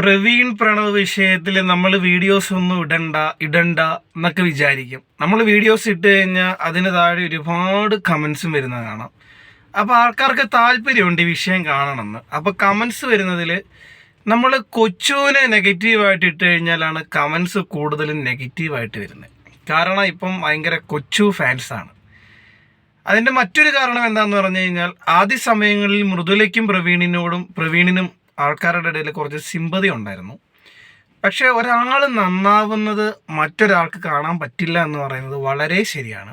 പ്രവീൺ പ്രണവ് വിഷയത്തിൽ നമ്മൾ വീഡിയോസ് ഒന്നും ഇടണ്ട ഇടണ്ട എന്നൊക്കെ വിചാരിക്കും. നമ്മൾ വീഡിയോസ് ഇട്ട് കഴിഞ്ഞാൽ അതിന് താഴെ ഒരുപാട് കമൻസും വരുന്നത് കാണാം. അപ്പോൾ ആൾക്കാർക്ക് താല്പര്യമുണ്ട് ഈ വിഷയം കാണണമെന്ന്. അപ്പോൾ കമൻസ് വരുന്നതിൽ നമ്മൾ കൊച്ചുവിനെ നെഗറ്റീവായിട്ട് ഇട്ട് കഴിഞ്ഞാലാണ് കമൻസ് കൂടുതലും നെഗറ്റീവായിട്ട് വരുന്നത്. കാരണം ഇപ്പം ഭയങ്കര കൊച്ചു ഫാൻസാണ് അതിന്റെ മറ്റൊരു കാരണം എന്താണെന്ന് പറഞ്ഞു കഴിഞ്ഞാൽ ആദ്യ സമയങ്ങളിൽ മൃദുലയ്ക്കും പ്രവീണിനോടും പ്രവീണിനും ആൾക്കാരുടെ ഇടയിൽ കുറച്ച് സിമ്പതി ഉണ്ടായിരുന്നു. പക്ഷെ ഒരാൾ നന്നാവുന്നത് മറ്റൊരാൾക്ക് കാണാൻ പറ്റില്ല എന്ന് പറയുന്നത് വളരെ ശരിയാണ്.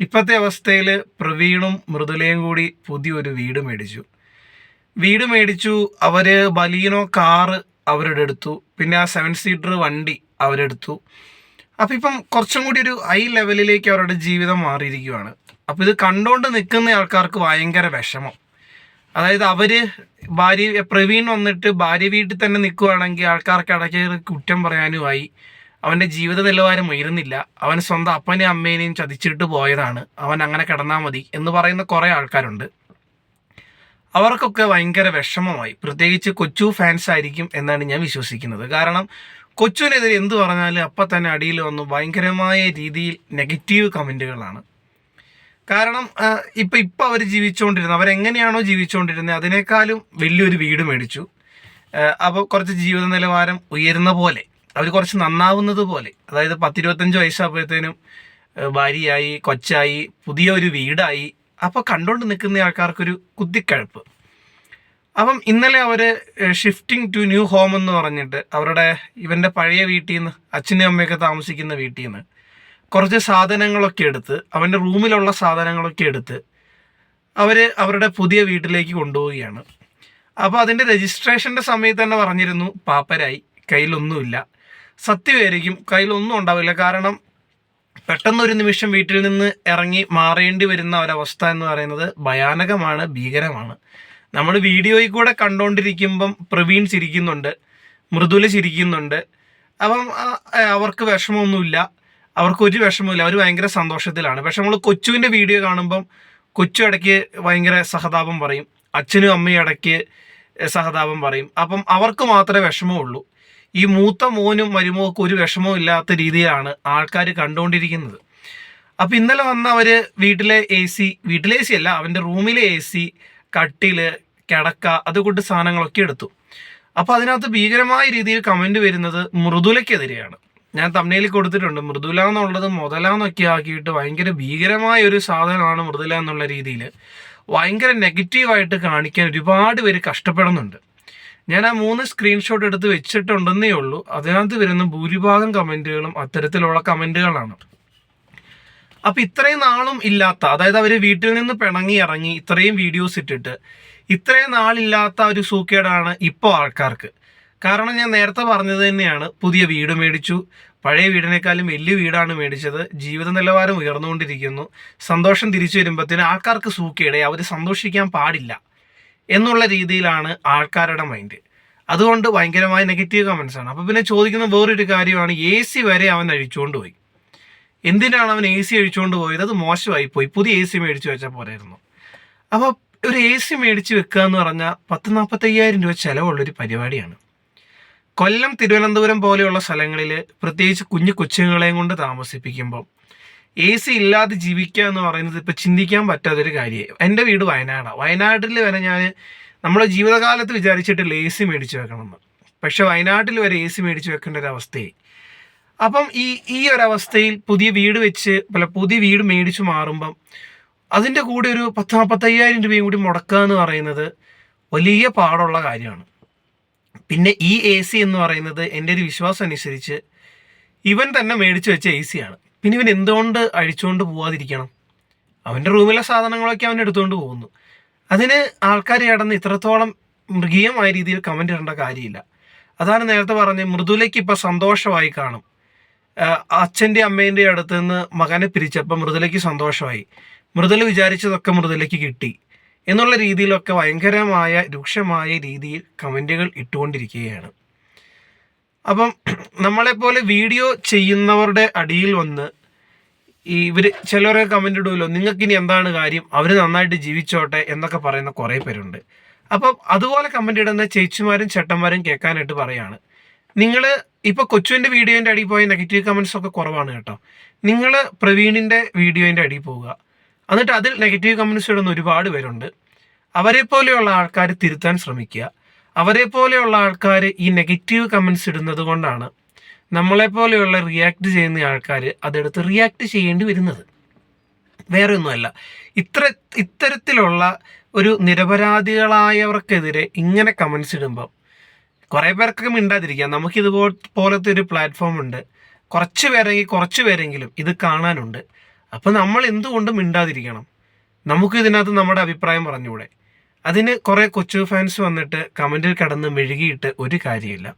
ഇപ്പോഴത്തെ അവസ്ഥയിൽ പ്രവീണും മൃദുലയും കൂടി പുതിയൊരു വീട് മേടിച്ചു. വീട് മേടിച്ചു അവർ ബലീനോ കാറ് അവരുടെ എടുത്തു പിന്നെ ആ സെവൻ സീറ്റർ വണ്ടി അവരെടുത്തു അപ്പം ഇപ്പം കുറച്ചും കൂടി ഒരു ഹൈ ലെവലിലേക്ക് അവരുടെ ജീവിതം മാറിയിരിക്കുകയാണ് അപ്പോൾ ഇത് കണ്ടുകൊണ്ട് നിൽക്കുന്ന ആൾക്കാർക്ക് ഭയങ്കര വിഷമം. അതായത് അവർ ഭാര്യ പ്രവീൺ വന്നിട്ട് ഭാര്യ വീട്ടിൽ തന്നെ നിൽക്കുവാണെങ്കിൽ ആൾക്കാർക്ക് ഇടയ്ക്ക് കുറ്റം പറയാനുമായി അവന്റെ ജീവിത നിലവാരം ഉയരുന്നില്ല. അവൻ സ്വന്തം അപ്പനെയും അമ്മേനെയും ചതിച്ചിട്ട് പോയതാണ്. അവൻ അങ്ങനെ കിടന്നാൽ മതി എന്ന് പറയുന്ന കുറേ ആൾക്കാരുണ്ട്. അവർക്കൊക്കെ ഭയങ്കര വിഷമമായി. പ്രത്യേകിച്ച് കൊച്ചു ഫാൻസ് ആയിരിക്കും എന്നാണ് ഞാൻ വിശ്വസിക്കുന്നത്. കാരണം കൊച്ചുവിനെതിരെ എന്ത് പറഞ്ഞാലും അപ്പം തന്നെ അടിയിൽ വന്നു ഭയങ്കരമായ രീതിയിൽ നെഗറ്റീവ് കമന്റുകളാണ് കാരണം ഇപ്പം ഇപ്പം അവർ ജീവിച്ചുകൊണ്ടിരുന്നത് അവരെങ്ങനെയാണോ ജീവിച്ചുകൊണ്ടിരുന്നത് അതിനേക്കാളും വലിയൊരു വീട് മേടിച്ചു. അപ്പോൾ കുറച്ച് ജീവിത നിലവാരം ഉയരുന്ന പോലെ അവർ കുറച്ച് നന്നാവുന്നത് പോലെ അതായത് പത്തിരുപത്തഞ്ച് വയസ്സാകുമ്പോഴത്തേനും ഭാര്യയായി കൊച്ചായി പുതിയ ഒരു വീടായി അപ്പോൾ കണ്ടുകൊണ്ട് നിൽക്കുന്ന ആൾക്കാർക്കൊരു കുത്തിക്കഴപ്പ്. അപ്പം ഇന്നലെ അവർ ഷിഫ്റ്റിംഗ് ടു ന്യൂ ഹോം എന്ന് പറഞ്ഞിട്ട് അവരുടെ ഇവന്റെ പഴയ വീട്ടിൽ നിന്ന് അച്ഛനും അമ്മയൊക്കെ താമസിക്കുന്ന വീട്ടിൽ നിന്ന് കുറച്ച് സാധനങ്ങളൊക്കെ എടുത്ത് അവന്റെ റൂമിലുള്ള സാധനങ്ങളൊക്കെ എടുത്ത് അവർ അവരുടെ പുതിയ വീട്ടിലേക്ക് കൊണ്ടുപോവുകയാണ്. അപ്പോൾ അതിന്റെ രജിസ്ട്രേഷന്റെ സമയത്ത് തന്നെ പറഞ്ഞിരുന്നു പാപ്പരായി കയ്യിലൊന്നുമില്ല. സത്യമായിരിക്കും കയ്യിലൊന്നും ഉണ്ടാവില്ല. കാരണം പെട്ടെന്നൊരു നിമിഷം വീട്ടിൽ നിന്ന് ഇറങ്ങി മാറേണ്ടി വരുന്ന ഒരവസ്ഥ എന്ന് പറയുന്നത് ഭയാനകമാണ് ഭീകരമാണ്. നമ്മൾ വീഡിയോയിൽ കൂടെ കണ്ടുകൊണ്ടിരിക്കുമ്പം പ്രവീൺ ചിരിക്കുന്നുണ്ട് മൃദുല ചിരിക്കുന്നുണ്ട്. അപ്പം അവർക്ക് വിഷമമൊന്നുമില്ല. അവർക്ക് ഒരു വിഷമമില്ല അവർ ഭയങ്കര സന്തോഷത്തിലാണ്. പക്ഷെ നമ്മൾ കൊച്ചുവിന്റെ വീഡിയോ കാണുമ്പം കൊച്ചു ഇടയ്ക്ക് ഭയങ്കര സഹതാപം പറയും. അച്ഛനും അമ്മയും ഇടയ്ക്ക് സഹതാപം പറയും. അപ്പം അവർക്ക് മാത്രമേ വിഷമമുള്ളൂ. ഈ മൂത്ത മോനും മരുമോക്ക് ഒരു വിഷമവും ഇല്ലാത്ത രീതിയിലാണ് ആൾക്കാർ കണ്ടുകൊണ്ടിരിക്കുന്നത് അപ്പം ഇന്നലെ വന്ന അവർ വീട്ടിലെ എ സി വീട്ടിലെ എ സി അല്ല അവന്റെ റൂമിലെ എ സി കട്ടിൽ കിടക്ക അതുകൊണ്ട് സാധനങ്ങളൊക്കെ എടുത്തു. അപ്പോൾ അതിനകത്ത് ഭീകരമായ രീതിയിൽ കമന്റ് വരുന്നത് മൃദുലയ്ക്കെതിരെയാണ്. ഞാൻ തമ്മിൽ കൊടുത്തിട്ടുണ്ട്. മൃദുല എന്നുള്ളത് മുതലാന്നൊക്കെ ആക്കിയിട്ട് ഭയങ്കര ഭീകരമായ ഒരു സാധനമാണ് മൃദുല എന്നുള്ള രീതിയിൽ ഭയങ്കര നെഗറ്റീവായിട്ട് കാണിക്കാൻ ഒരുപാട് പേര് കഷ്ടപ്പെടുന്നുണ്ട്. ഞാൻ ആ മൂന്ന് സ്ക്രീൻഷോട്ട് എടുത്ത് വെച്ചിട്ടുണ്ടെന്നേ ഉള്ളൂ. അതിനകത്ത് വരുന്ന ഭൂരിഭാഗം കമന്റുകളും അത്തരത്തിലുള്ള കമന്റുകളാണ് അപ്പം ഇത്രയും നാളും ഇല്ലാത്ത അതായത് അവർ വീട്ടിൽ നിന്ന് പിണങ്ങി ഇറങ്ങി ഇത്രയും വീഡിയോസ് ഇട്ടിട്ട് ഇത്രയും നാളില്ലാത്ത ഒരു സൂക്കേടാണ് ഇപ്പോൾ ആൾക്കാർക്ക്. കാരണം ഞാൻ നേരത്തെ പറഞ്ഞത് തന്നെയാണ്. പുതിയ വീട് മേടിച്ചു. പഴയ വീടിനേക്കാളും വലിയ വീടാണ് മേടിച്ചത്. ജീവിത നിലവാരം ഉയർന്നുകൊണ്ടിരിക്കുന്നു. സന്തോഷം തിരിച്ചു വരുമ്പോഴത്തേന് ആൾക്കാർക്ക് സൂക്കേടെ. അവർ സന്തോഷിക്കാൻ പാടില്ല എന്നുള്ള രീതിയിലാണ് ആൾക്കാരുടെ മൈൻഡ്. അതുകൊണ്ട് ഭയങ്കരമായ നെഗറ്റീവ് കമൻസ് ആണ്. അപ്പോൾ പിന്നെ ചോദിക്കുന്ന വേറൊരു കാര്യമാണ്. എ സി വരെ അവൻ അഴിച്ചുകൊണ്ട് പോയി. എന്തിനാണ് അവൻ എ സി അഴിച്ചുകൊണ്ട് പോയത്? അത് മോശമായി പോയി. പുതിയ എ സി മേടിച്ച് വെച്ചാൽ പോരായിരുന്നു. അപ്പോൾ ഒരു എ സി മേടിച്ച് വെക്കുക എന്ന് പറഞ്ഞാൽ പത്ത് നാൽപ്പത്തയ്യായിരം രൂപ ചിലവുള്ളൊരു പരിപാടിയാണ്. കൊല്ലം തിരുവനന്തപുരം പോലെയുള്ള സ്ഥലങ്ങളിൽ പ്രത്യേകിച്ച് കുഞ്ഞു കൊച്ചുങ്ങളെയും കൊണ്ട് താമസിപ്പിക്കുമ്പോൾ എ സി ഇല്ലാതെ ജീവിക്കുക എന്ന് പറയുന്നത് ഇപ്പം ചിന്തിക്കാൻ പറ്റാത്തൊരു കാര്യമായി. എന്റെ വീട് വയനാടാണ് വയനാട്ടിൽ വരെ ഞാൻ നമ്മുടെ ജീവിതകാലത്ത് വിചാരിച്ചിട്ടില്ല എ സി മേടിച്ച് വെക്കണമെന്ന്. പക്ഷെ വയനാട്ടിൽ വരെ എ സി മേടിച്ച് വെക്കേണ്ട ഒരു അവസ്ഥയായി. അപ്പം ഈ ഈ ഒരവസ്ഥയിൽ പുതിയ വീട് വെച്ച് അല്ല പുതിയ വീട് മേടിച്ച് മാറുമ്പം അതിന്റെ കൂടെ ഒരു പത്ത് നാൽപ്പത്തയ്യായിരം രൂപയും കൂടി മുടക്കുക എന്ന് പറയുന്നത് വലിയ പാടുള്ള കാര്യമാണ്. പിന്നെ ഈ എ സി എന്ന് പറയുന്നത് എന്റെ ഒരു വിശ്വാസം അനുസരിച്ച് ഇവൻ തന്നെ മേടിച്ചു വെച്ച എ സിയാണ് പിന്നെ ഇവൻ എന്തുകൊണ്ട് അഴിച്ചുകൊണ്ട് പോവാതിരിക്കണം? അവന്റെ റൂമിലെ സാധനങ്ങളൊക്കെ അവൻ എടുത്തുകൊണ്ട് പോകുന്നു. അതിന് ആൾക്കാർ കിടന്ന് ഇത്രത്തോളം മൃഗീയമായ രീതിയിൽ കമന്റ് ഇടേണ്ട കാര്യമില്ല. അതാണ് നേരത്തെ പറഞ്ഞത് മൃദുലയ്ക്ക് ഇപ്പം സന്തോഷമായി കാണും. അച്ഛന്റെ അമ്മേന്റെ അടുത്ത് നിന്ന് മകനെ പിരിച്ചപ്പോൾ മൃദുലയ്ക്ക് സന്തോഷമായി. മൃദുല വിചാരിച്ചതൊക്കെ മൃദുലയ്ക്ക് കിട്ടി. എന്നുള്ള രീതിയിലൊക്കെ ഭയങ്കരമായ രൂക്ഷമായ രീതിയിൽ കമന്റുകൾ ഇട്ടുകൊണ്ടിരിക്കുകയാണ്. അപ്പം നമ്മളെപ്പോലെ വീഡിയോ ചെയ്യുന്നവരുടെ അടിയിൽ വന്ന് ഈ ഇവർ ചിലരൊക്കെ കമന്റ് ഇടുമല്ലോ നിങ്ങൾക്കിനി എന്താണ് കാര്യം? അവർ നന്നായിട്ട് ജീവിച്ചോട്ടെ എന്നൊക്കെ പറയുന്ന കുറേ പേരുണ്ട്. അപ്പം അതുപോലെ കമന്റ് ഇടുന്ന ചേച്ചിമാരും ചേട്ടന്മാരും കേൾക്കാനായിട്ട് പറയാണ് നിങ്ങൾ ഇപ്പോൾ കൊച്ചുവിന്റെ വീഡിയോന്റെ അടിയിൽ പോയ നെഗറ്റീവ് കമൻസ് ഒക്കെ കുറവാണ് കേട്ടോ. നിങ്ങൾ പ്രവീണിന്റെ വീഡിയോന്റെ അടിയിൽ പോവുക. എന്നിട്ട് അതിൽ നെഗറ്റീവ് കമ്മ്യൂണിസ്റ്റ് ഇടുന്ന ഒരുപാട് പേരുണ്ട്. അവരെ പോലെയുള്ള ആൾക്കാർ തിരുത്താൻ ശ്രമിക്കുക. അവരെ പോലെയുള്ള ആൾക്കാർ ഈ നെഗറ്റീവ് കമൻസ് ഇടുന്നത് കൊണ്ടാണ് നമ്മളെ പോലെയുള്ള റിയാക്ട് ചെയ്യുന്ന ആൾക്കാർ അതെടുത്ത് റിയാക്ട് ചെയ്യേണ്ടി വരുന്നത്. വേറെ ഒന്നുമല്ല ഇത്ര ഇത്തരത്തിലുള്ള ഒരു നിരപരാധികളായവർക്കെതിരെ ഇങ്ങനെ കമൻസ് ഇടുമ്പം കുറേ പേർക്കൊക്കെ മിണ്ടാതിരിക്കാം. നമുക്കിതുപോലെ പോലത്തെ ഒരു പ്ലാറ്റ്ഫോം ഉണ്ട്. കുറച്ച് പേരെങ്കിൽ കുറച്ച് പേരെങ്കിലും ഇത് കാണാനുണ്ട്. അപ്പോൾ നമ്മൾ എന്തുകൊണ്ടും മിണ്ടാതിരിക്കണം. നമുക്ക് ഇതിനകത്ത് നമ്മുടെ അഭിപ്രായം പറഞ്ഞുകൂടെ? അതിന് കുറേ കൊച്ചു ഫാൻസ് വന്നിട്ട് കമന്റിൽ കടന്ന് മെഴുകിയിട്ട് ഒരു കാര്യമില്ല.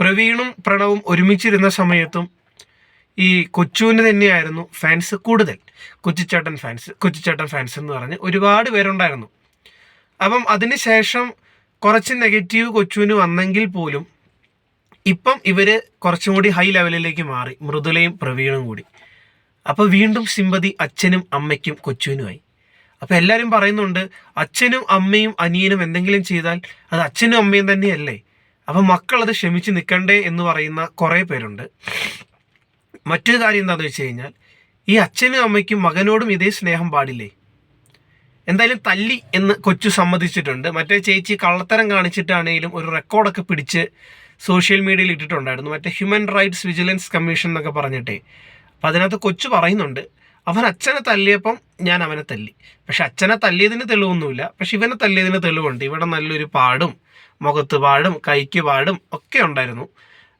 പ്രവീണും പ്രണവും ഒരുമിച്ചിരുന്ന സമയത്തും ഈ കൊച്ചുവിന് തന്നെയായിരുന്നു ഫാൻസ് കൂടുതൽ. കൊച്ചിച്ചേട്ടൻ ഫാൻസ് കൊച്ചിച്ചേട്ടൻ ഫാൻസ് എന്ന് പറഞ്ഞ് ഒരുപാട് പേരുണ്ടായിരുന്നു. അപ്പം അതിനുശേഷം കുറച്ച് നെഗറ്റീവ് കൊച്ചുവിന് വന്നെങ്കിൽ പോലും ഇപ്പം ഇവർ കുറച്ചും കൂടി ഹൈ ലെവലിലേക്ക് മാറി. മൃദുലയും പ്രവീണും കൂടി. അപ്പോൾ വീണ്ടും സിമ്പതി അച്ഛനും അമ്മയ്ക്കും കൊച്ചുവിനുമായി. അപ്പോൾ എല്ലാവരും പറയുന്നുണ്ട് അച്ഛനും അമ്മയും അനിയനും എന്തെങ്കിലും ചെയ്താൽ അത് അച്ഛനും അമ്മയും തന്നെയല്ലേ? അപ്പോൾ മക്കൾ അത് ക്ഷമിച്ച് നിൽക്കണ്ടേ എന്ന് പറയുന്ന കുറേ പേരുണ്ട്. മറ്റൊരു കാര്യം എന്താണെന്ന് വെച്ച് കഴിഞ്ഞാൽ ഈ അച്ഛനും അമ്മയ്ക്കും മകനോടും ഇതേ സ്നേഹം പാടില്ലേ? എന്തായാലും തല്ലി എന്ന് കൊച്ചു സമ്മതിച്ചിട്ടുണ്ട്. മറ്റേ ചേച്ചി കള്ളത്തരം കാണിച്ചിട്ടാണെങ്കിലും ഒരു റെക്കോർഡൊക്കെ പിടിച്ച് സോഷ്യൽ മീഡിയയിൽ ഇട്ടിട്ടുണ്ടായിരുന്നു. മറ്റേ ഹ്യൂമൻ റൈറ്റ്സ് വിജിലൻസ് കമ്മീഷൻ എന്നൊക്കെ പറഞ്ഞിട്ടേ. അപ്പം അതിനകത്ത് കൊച്ചു പറയുന്നുണ്ട് അവൻ അച്ഛനെ തല്ലിയപ്പം ഞാൻ അവനെ തല്ലി. പക്ഷെ അച്ഛനെ തല്ലിയതിന് തെളിവൊന്നുമില്ല. പക്ഷെ ഇവനെ തല്ലിയതിന് തെളിവുണ്ട്. ഇവിടെ നല്ലൊരു പാടും മുഖത്ത് പാടും കൈക്ക് പാടും ഒക്കെ ഉണ്ടായിരുന്നു.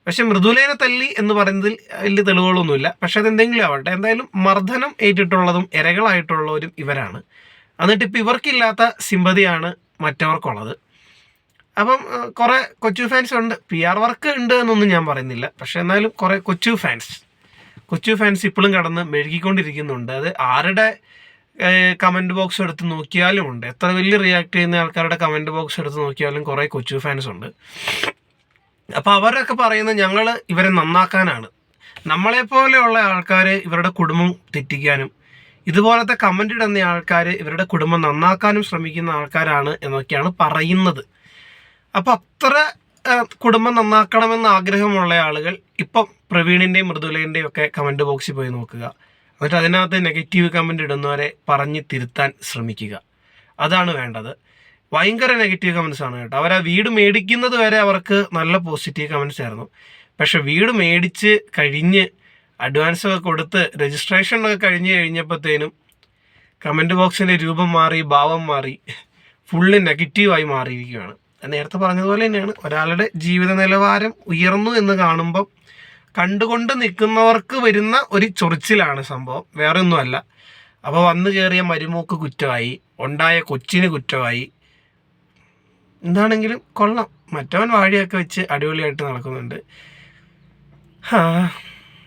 പക്ഷെ മൃദുലേനെ തല്ലി എന്ന് പറയുന്നതിൽ വലിയ തെളിവുകളൊന്നുമില്ല. പക്ഷെ അതെന്തെങ്കിലും ആവട്ടെ. എന്തായാലും മർദ്ദനം ഏറ്റിട്ടുള്ളതും ഇരകളായിട്ടുള്ളവരും ഇവരാണ്. എന്നിട്ട് ഇപ്പം ഇവർക്കില്ലാത്ത സിമ്പതിയാണ് മറ്റവർക്കുള്ളത്. അപ്പം കുറേ കൊച്ചു ഫാൻസ് ഉണ്ട്. പി ആർ വർക്ക് ഉണ്ട് എന്നൊന്നും ഞാൻ പറയുന്നില്ല. പക്ഷെ എന്നാലും കുറേ കൊച്ചു ഫാൻസ് കൊച്ചു ഫാൻസ് ഇപ്പോഴും കടന്ന് മെഴുകിക്കൊണ്ടിരിക്കുന്നുണ്ട്. അത് ആരുടെ കമന്റ് ബോക്സ് എടുത്ത് നോക്കിയാലും ഉണ്ട്. എത്ര വലിയ റിയാക്ട് ചെയ്യുന്ന ആൾക്കാരുടെ കമന്റ് ബോക്സ് എടുത്ത് നോക്കിയാലും കുറേ കൊച്ചു ഫാൻസ് ഉണ്ട്. അപ്പോൾ അവരൊക്കെ പറയുന്നത് ഞങ്ങൾ ഇവരെ നന്നാക്കാനാണ്. നമ്മളെപ്പോലെയുള്ള ആൾക്കാർ ഇവരുടെ കുടുംബം തെറ്റിക്കാനും ഇതുപോലത്തെ കമന്റ് ഇടുന്ന ആൾക്കാർ ഇവരുടെ കുടുംബം നന്നാക്കാനും ശ്രമിക്കുന്ന ആൾക്കാരാണ് എന്നൊക്കെയാണ് പറയുന്നത്. അപ്പോൾ അത്ര കുടുംബം നന്നാക്കണമെന്ന് ആഗ്രഹമുള്ള ആളുകൾ ഇപ്പം പ്രവീണിന്റെയും മൃദുലേന്റെയും ഒക്കെ കമന്റ് ബോക്സിൽ പോയി നോക്കുക. എന്നിട്ട് അതിനകത്ത് നെഗറ്റീവ് കമന്റ് ഇടുന്നവരെ പറഞ്ഞ് തിരുത്താൻ ശ്രമിക്കുക. അതാണ് വേണ്ടത്. ഭയങ്കര നെഗറ്റീവ് കമൻസ് ആണ് കേട്ടോ. അവർ ആ വീട് മേടിക്കുന്നത് വരെ അവർക്ക് നല്ല പോസിറ്റീവ് കമൻസ് ആയിരുന്നു. പക്ഷെ വീട് മേടിച്ച് കഴിഞ്ഞ് അഡ്വാൻസ് ഒക്കെ കൊടുത്ത് രജിസ്ട്രേഷൻ ഒക്കെ കഴിഞ്ഞ് കഴിഞ്ഞപ്പോഴത്തേനും കമന്റ് ബോക്സിന്റെ രൂപം മാറി ഭാവം മാറി ഫുള്ള് നെഗറ്റീവായി മാറിയിരിക്കുകയാണ്. നേരത്തെ പറഞ്ഞതുപോലെ തന്നെയാണ്. ഒരാളുടെ ജീവിത നിലവാരം ഉയർന്നു എന്ന് കാണുമ്പം കണ്ടുകൊണ്ട് നിൽക്കുന്നവർക്ക് വരുന്ന ഒരു ചൊറിച്ചിലാണ് സംഭവം. വേറെ ഒന്നുമല്ല അപ്പോൾ വന്നു കയറിയ മരുമൂക്ക് കുറ്റമായി. ഉണ്ടായ കൊച്ചിന് കുറ്റമായി. എന്താണെങ്കിലും കൊള്ളാം. മറ്റവൻ വാഴിയൊക്കെ വെച്ച് അടിപൊളിയായിട്ട് നടക്കുന്നുണ്ട്. ആ